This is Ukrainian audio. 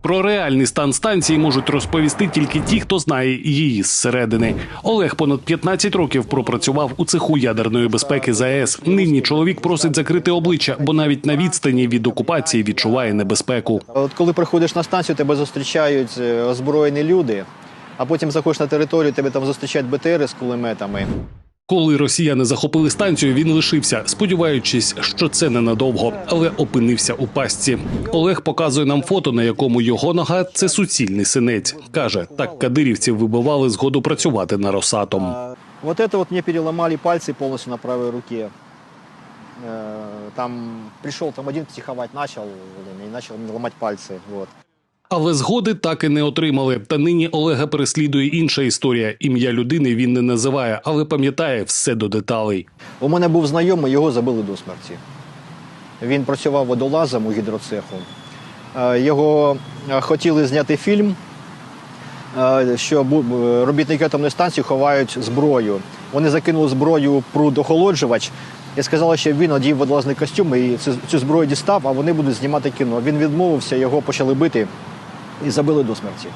Про реальний стан станції можуть розповісти тільки ті, хто знає її зсередини. Олег понад 15 років пропрацював у цеху ядерної безпеки ЗАЕС. Нині чоловік просить закрити обличчя, бо навіть на відстані від окупації відчуває небезпеку. От коли приходиш на станцію, тебе зустрічають е, озброєні люди, а потім заходиш на територію, тебе там зустрічають БТРи з кулеметами. Коли росіяни захопили станцію, він лишився, сподіваючись, що це ненадовго, але опинився у пастці. Олег показує нам фото, на якому його нога це суцільний синець. каже, так кадирівці вибивали згоду працювати на Росатом. А, Вот это вот мне переломали пальцы полностью на правой руке. Э, Там пришел там один психовать начал блин, и начал мне ломать пальцы. Вот. Але згоди так і не отримали. Та нині Олега переслідує інша історія. Ім'я людини він не називає, але пам'ятає все до деталей. У мене був знайомий, його забили до смерті. Він працював водолазом у гідроцеху. Е, Його е, хотіли зняти фільм, е, що робітники атомної станції ховають зброю. Вони закинули зброю в пруд охолоджувач і сказали, що він одів водолазний костюм і цю зброю дістав, а вони будуть знімати кіно. Він відмовився, його почали бити і забили до смерті.